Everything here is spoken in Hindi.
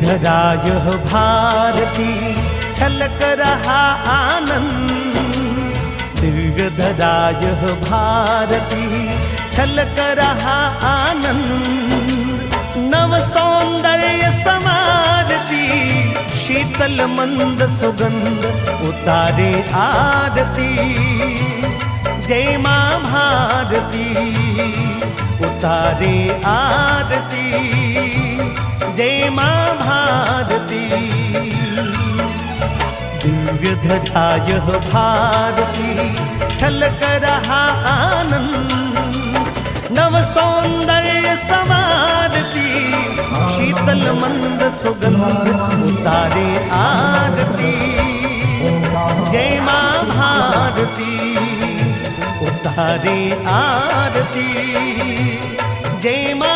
धराय भारती छलक रहा आनंद। दिव्य धराय भारती छलक रहा आनंद। नव सौंदर्य समारती शीतल मंद सुगंध उतारे आरती। जय माँ भारती उतारे आरती जय माँ भारती। दिव्य ध्वजाय भारती, छलक रहा आनंद। नव सौंदर्य समारती शीतल मंद सुगंध उतारे आरती। जय माँ भारती, उतारे आरती। जय माँ